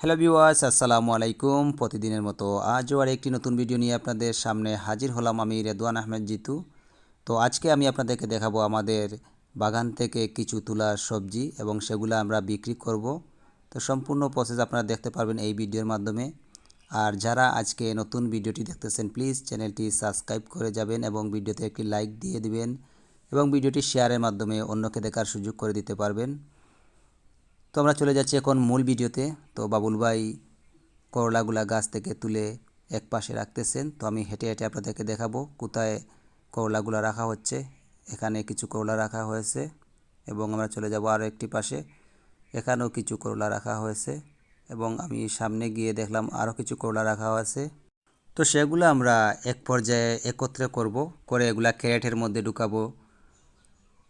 Hello viewers, আসসালামু আলাইকুম। প্রতিদিনের মতো আজও আর একটি নতুন ভিডিও নিয়ে আপনাদের সামনে হাজির হলাম আমি রেদওয়ান আহমেদ জিতু। তো আজকে আমি আপনাদেরকে দেখাবো আমাদের বাগান থেকে কিছু তোলা সবজি এবং সেগুলো আমরা বিক্রি করব। তো সম্পূর্ণ প্রসেস আপনারা দেখতে পারবেন এই ভিডিওর মাধ্যমে। আর যারা আজকে নতুন ভিডিওটি দেখতেছেন প্লিজ চ্যানেলটি সাবস্ক্রাইব করে যাবেন এবং ভিডিওতে একটি লাইক দিয়ে দিবেন এবং ভিডিওটি শেয়ারের মাধ্যমে অন্যকে দেখার সুযোগ করে দিতে পারবেন। তো আমরা চলে যাচ্ছি এখন মূল ভিডিওতে। তো বাবুল ভাই করলাগুলা গাছ থেকে তুলে এক পাশে রাখতেছেন। তো আমি হেঁটে হেঁটে আপনাদেরকে দেখাবো কোথায় করলাগুলা রাখা হচ্ছে। এখানে কিছু করলা রাখা হয়েছে এবং আমরা চলে যাব আরও একটি পাশে। এখানেও কিছু করলা রাখা হয়েছে এবং আমি সামনে গিয়ে দেখলাম আরও কিছু করলা রাখা হয়েছে তো সেগুলো আমরা এক পর্যায়ে একত্রে করব, করে এগুলা ক্যারেটের মধ্যে ঢুকাবো।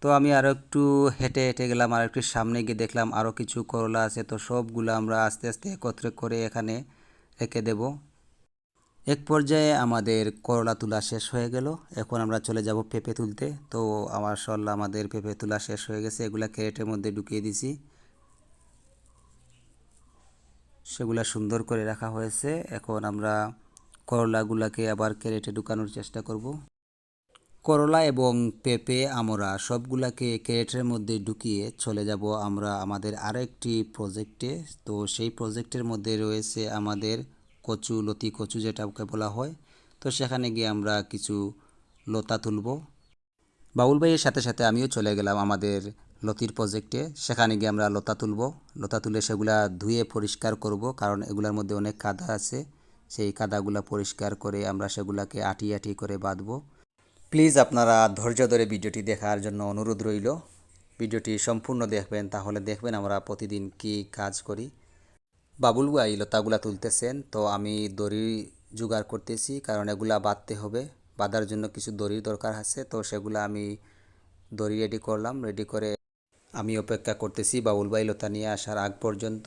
তো আমি আরও একটু হেঁটে হেঁটে গেলাম, আর একটু সামনে গিয়ে দেখলাম আরও কিছু করলা আছে, তো সবগুলো আমরা আস্তে আস্তে একত্রে করে এখানে রেখে দেব। এক পর্যায়ে আমাদের করলা তোলা শেষ হয়ে গেল। এখন আমরা চলে যাব পেঁপে তুলতে। তো আমার সল আমাদের পেঁপে তোলা শেষ হয়ে গেছে। এগুলা ক্যারেটের মধ্যে ঢুকিয়ে দিছি। সেগুলা সুন্দর করে রাখা হয়েছে। এখন আমরা করলাগুলাকে আবার ক্যারেটে ঢুকানোর চেষ্টা করব। করলা এবং পেঁপে, আমরা সবগুলাকে ক্যারেটের মধ্যে ঢুকিয়ে চলে যাব আমরা আমাদের আরেকটি প্রজেক্টে তো সেই প্রজেক্টের মধ্যে রয়েছে আমাদের কচু, লতি কচু যেটাকে বলা হয়। তো সেখানে গিয়ে আমরা কিছু লতা তুলব। বাউল ভাইয়ের সাথে সাথে আমিও চলে গেলাম আমাদের লতির প্রজেক্টে সেখানে গিয়ে আমরা লতা তুলব। লতা তুলে সেগুলা ধুয়ে পরিষ্কার করব কারণ এগুলার মধ্যে অনেক কাদা আছে। সেই কাদাগুলা পরিষ্কার করে আমরা সেগুলাকে আটি আটি করে বাঁধবো। প্লিজ আপনারা ধৈর্য ধরে ভিডিওটি দেখার জন্য অনুরোধ রইল। ভিডিওটি সম্পূর্ণ দেখবেন, তাহলে দেখবেন আমরা প্রতিদিন কি কাজ করি। বাবুল ভাই লতাগুলা তুলতেছেন, তো আমি দড়ি জোগাড় করতেছি, কারণ এগুলা বাঁধতে হবে। বাঁধার জন্য কিছু দড়ির দরকার আছে, তো সেগুলো আমি দড়ি রেডি করলাম। রেডি করে আমি অপেক্ষা করতেছি বাবুল ভাই লতা নিয়ে আসার আগ পর্যন্ত।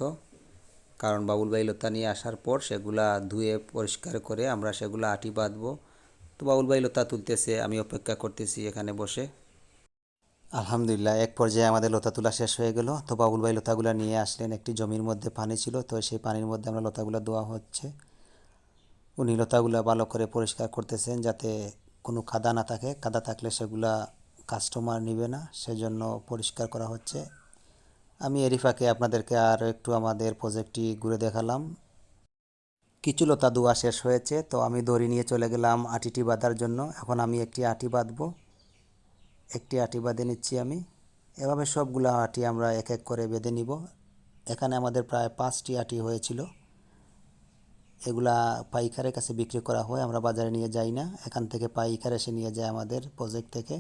কারণ বাবুল ভাই লতা নিয়ে আসার পর সেগুলা ধুয়ে পরিষ্কার করে আমরা সেগুলো আটি বাঁধবো। তো বাবুল ভাই লতা তুলতেছে, আমি অপেক্ষা করতেছি এখানে বসে। আলহামদুলিল্লাহ, এক পর্যায়ে আমাদের লতা তোলা শেষ হয়ে গেল। তো বাবুল ভাই লতাগুলো নিয়ে আসলেন একটি জমির মধ্যে পানি ছিল, তো সেই পানির মধ্যে আমরা লতাগুলো দেওয়া হচ্ছে। উনি লতাগুলো ভালো করে পরিষ্কার করতেছেন যাতে কোনো কাদা না থাকে। কাদা থাকলে সেগুলা কাস্টমার নেবে না, সেজন্য পরিষ্কার করা হচ্ছে। আমি এরিফাকে আপনাদেরকে আরও একটু আমাদের প্রজেক্টটি ঘুরে দেখালাম। কিছু লতা দোয়া শেষ হয়েছে, তো আমি দড়ি নিয়ে চলে গেলাম আটিটি বাঁধার জন্য। এখন আমি একটি আটি বাঁধবো। একটি আটি বাঁধে নিচ্ছি আমি। এভাবে সবগুলো আটি আমরা এক এক করে বেঁধে নিব। এখানে আমাদের প্রায় পাঁচটি আটি হয়েছিল। এগুলা পাইকারের কাছে বিক্রি করা হয়, আমরা বাজারে নিয়ে যাই না। এখান থেকে পাইকার এসে নিয়ে যায় আমাদের প্রজেক্ট থেকে।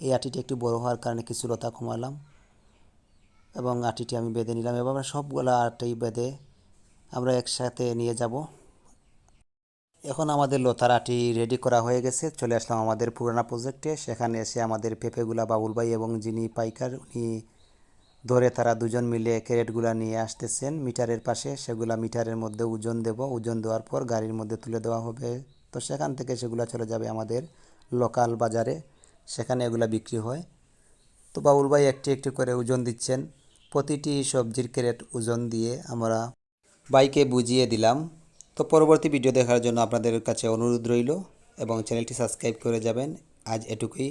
এই আটিটি একটু বড় হওয়ার কারণে কিছু লতা কমালাম এবং আটিটি আমি বেঁধে নিলাম। এভাবে সবগুলো আটি বেঁধে আমরা একসাথে নিয়ে যাব। এখন আমাদের লতার আটি রেডি করা হয়ে গেছে। চলে আসলাম আমাদের পুরানা প্রজেক্টে সেখানে এসে আমাদের পেঁপেগুলা বাবুল ভাই এবং যিনি পাইকার, উনি ধরে তারা দুজন মিলে ক্যারেটগুলা নিয়ে আসতেছেন মিটারের পাশে। সেগুলা মিটারের মধ্যে ওজন দেব। ওজন দেওয়ার পর গাড়ির মধ্যে তুলে দেওয়া হবে। তো সেখান থেকে সেগুলো চলে যাবে আমাদের লোকাল বাজারে। সেখানে এগুলা বিক্রি হয়। তো বাবুল ভাই একটি একটি করে ওজন দিচ্ছেন। প্রতিটি সবজির ক্যারেট ওজন দিয়ে আমরা বাইকে বুঝিয়ে দিলাম। তো পরবর্তী ভিডিও দেখার জন্য আপনাদের কাছে অনুরোধ রইল এবং চ্যানেলটি সাবস্ক্রাইব করে যাবেন। আজ এটুকুই।